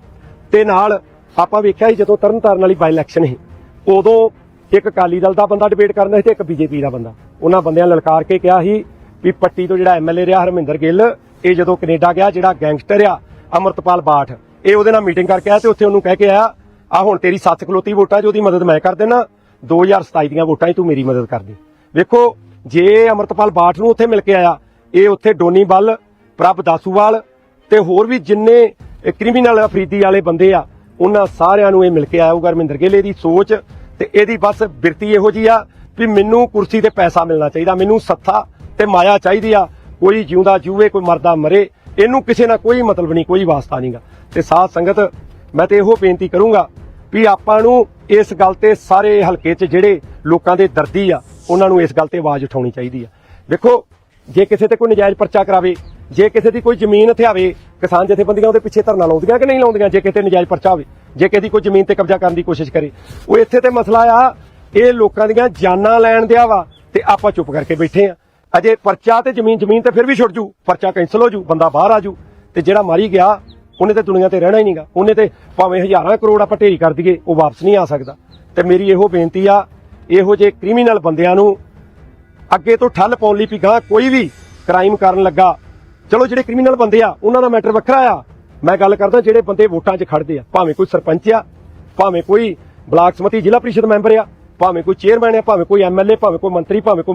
[SPEAKER 1] ਤੇ ਨਾਲ ਆਪਾਂ ਵੇਖਿਆ ਸੀ ਜਦੋਂ ਤਰਨਤਾਰਨ ਵਾਲੀ ਬਾਈ ਇਲੈਕਸ਼ਨ ਸੀ, ਉਦੋਂ ਇੱਕ ਅਕਾਲੀ ਦਲ ਦਾ ਬੰਦਾ ਡਿਬੇਟ ਕਰਦਾ ਸੀ ਤੇ ਇੱਕ ਬੀਜੇਪੀ ਦਾ ਬੰਦਾ। ਉਹਨਾਂ ਬੰਦਿਆਂ ਲਲਕਾਰ ਕੇ ਕਿਹਾ ਸੀ ਵੀ ਪੱਟੀ ਤੋਂ ਜਿਹੜਾ ਐਮਐਲਏ ਰਿਹਾ, ਹਰਮਿੰਦਰ ਗਿੱਲ, ਇਹ ਜਦੋਂ ਕੈਨੇਡਾ ਗਿਆ, ਜਿਹੜਾ ਗੈਂਗਸਟਰ ਆ, ਅਮਰਤਪਾਲ ਬਾਠ, ਇਹ ਉਹਦੇ ਨਾਲ ਮੀਟਿੰਗ ਕਰਕੇ ਆਇਆ ਤੇ ਉੱਥੇ ਉਹਨੂੰ ਕਹਿ ਕੇ ਆਇਆ ਆ ਹੁਣ ਤੇਰੀ ਸੱਤ ਖਲੋਤੀ ਵੋਟਾਂ 'ਚ ਉਹਦੀ ਮਦਦ ਮੈਂ ਕਰ ਦੇਣਾ 2027 ਦੀਆਂ ਵੋਟਾਂ 'ਚ ਤੂੰ ਮੇਰੀ ਮਦਦ ਕਰ ਦੇ। ਵੇਖੋ, ਜੇ ਅਮਰਤਪਾਲ ਬਾਠ ਨੂੰ ਉੱਥੇ ਮਿਲ ਕੇ ਆਇਆ, ਇਹ ਉੱਥੇ ਡੋਨੀ ਬੱਲ ਪ੍ਰਭ ਦਾਸੂਵਾਲ ਤੇ ਹੋਰ ਵੀ ਜਿੰਨੇ ਕ੍ਰਿਮੀਨਲ ਅਫਰੀਦੀ ਵਾਲੇ ਬੰਦੇ ਆ, ਉਹਨਾਂ ਸਾਰਿਆਂ ਨੂੰ ਇਹ ਮਿਲ ਕੇ ਆਇਆ ਹੋਊਗਾ ਰਮਿੰਦਰ ਗਿੱਲ, ਇਹਦੀ ਸੋਚ ਤੇ ਇਹਦੀ ਬਸ ਬਿਰਤੀ ਇਹੋ ਜੀ ਆ ਵੀ ਮੈਨੂੰ ਕੁਰਸੀ ਤੇ ਪੈਸਾ ਮਿਲਣਾ ਚਾਹੀਦਾ, ਮੈਨੂੰ ਸੱਥਾ ਤੇ ਮਾਇਆ ਚਾਹੀਦੀ ਆ, ਕੋਈ ਜਿਉਂਦਾ ਜੂਵੇ, ਕੋਈ ਮਰਦਾ ਮਰੇ, ਇਹਨੂੰ ਕਿਸੇ ਨਾਲ ਕੋਈ ਮਤਲਬ ਨਹੀਂ, ਕੋਈ ਵਾਸਤਾ ਨਹੀਂਗਾ ਤੇ ਸਾਧ ਸੰਗਤ, ਮੈਂ ਤੇ ਇਹੋ ਬੇਨਤੀ ਕਰੂੰਗਾ ਵੀ ਆਪਾਂ ਨੂੰ ਇਸ ਗੱਲ ਤੇ ਸਾਰੇ ਹਲਕੇ 'ਚ ਜਿਹੜੇ ਲੋਕਾਂ ਦੇ ਦਰਦੀ ਆ, ਉਹਨਾਂ ਨੂੰ ਇਸ ਗੱਲ ਤੇ ਆਵਾਜ਼ ਉਠਾਉਣੀ ਚਾਹੀਦੀ ਆ। ਵੇਖੋ ਜੇ ਕਿਸੇ ਤੇ ਕੋਈ ਨਜਾਇਜ਼ ਪਰਚਾ ਕਰਾਵੇ, ਜੇ ਕਿਸੇ ਦੀ ਕੋਈ ਜ਼ਮੀਨ ਹਥਿਆਵੇ ਕਿਸਾਨ ਜਥੇਬੰਦੀਆਂ ਉਹਦੇ ਪਿੱਛੇ ਧਰਨਾ ਲਾਉਂਦੀਆਂ ਕਿ ਨਹੀਂ ਲਾਉਂਦੀਆਂ, ਜੇ ਕਿਤੇ ਨਜਾਇਜ਼ ਪਰਚਾ ਹੋਵੇ, ਜੇ ਕਿਸੇ ਦੀ ਕੋਈ ਜ਼ਮੀਨ ਤੇ ਕਬਜ਼ਾ ਕਰਨ ਦੀ ਕੋਸ਼ਿਸ਼ ਕਰੇ। ਉਹ ਇੱਥੇ ਤੇ ਮਸਲਾ ਆ, ਇਹ ਲੋਕਾਂ ਦੀਆਂ ਜਾਨਾਂ ਲੈਣ ਦਿਆ ਵਾ ਤੇ ਆਪਾਂ ਚੁੱਪ ਕਰਕੇ ਬੈਠੇ ਆ। ਅਜੇ ਪਰਚਾ ਤੇ ਜ਼ਮੀਨ ਜ਼ਮੀਨ ਤੇ ਫਿਰ ਵੀ ਛੁੱਟ ਜੂ, ਪਰਚਾ ਕੈਂਸਲ ਹੋ ਜੂ, ਬੰਦਾ ਬਾਹਰ ਆ ਜੂ। ਤੇ ਜਿਹੜਾ ਮਾਰੀ ਗਿਆ ਉਹਨੇ ਤੇ ਦੁਨੀਆ ਤੇ ਰਹਿਣਾ ਹੀ ਨਹੀਂਗਾ। ਉਹਨੇ ਤੇ ਭਾਵੇਂ ਹਜ਼ਾਰਾਂ ਕਰੋੜ ਆਪਾਂ ਢੇਰੀ ਕਰ ਦਈਏ, ਉਹ ਵਾਪਸ ਨਹੀਂ ਆ ਸਕਦਾ। ਤੇ ਮੇਰੀ ਇਹੋ ਬੇਨਤੀ ਆ, ਇਹੋ ਜਿਹੇ ਕ੍ਰਿਮੀਨਲ ਬੰਦਿਆਂ ਨੂੰ ਅੱਗੇ ਤੋਂ ਠੱਲ ਪਾਉਣ ਲਈ ਵੀ ਗਾਂ ਕੋਈ ਵੀ ਕ੍ਰਾਈਮ ਕਰਨ ਲੱਗਾ। ਚਲੋ ਜਿਹੜੇ ਕ੍ਰਿਮੀਨਲ ਬੰਦੇ ਆ, ਉਹਨਾਂ ਦਾ ਮੈਟਰ ਵੱਖਰਾ ਆ। ਮੈਂ ਗੱਲ ਕਰਦਾ ਜਿਹੜੇ ਬੰਦੇ ਵੋਟਾਂ 'ਚ ਖੜਦੇ ਆ, ਭਾਵੇਂ ਕੋਈ ਸਰਪੰਚ ਆ, ਭਾਵੇਂ ਕੋਈ ਬਲਾਕ ਸਮਿਤੀ ਜ਼ਿਲ੍ਹਾ ਪ੍ਰੀਸ਼ਦ ਮੈਂਬਰ ਆ, ਭਾਵੇਂ ਕੋਈ ਚੇਅਰਮੈਨ ਆ, ਭਾਵੇਂ ਕੋਈ ਐਮਐਲਏ ਭਾਵੇਂ ਕੋਈ ਮੰਤਰੀ, ਭਾਵੇਂ ਕੋਈ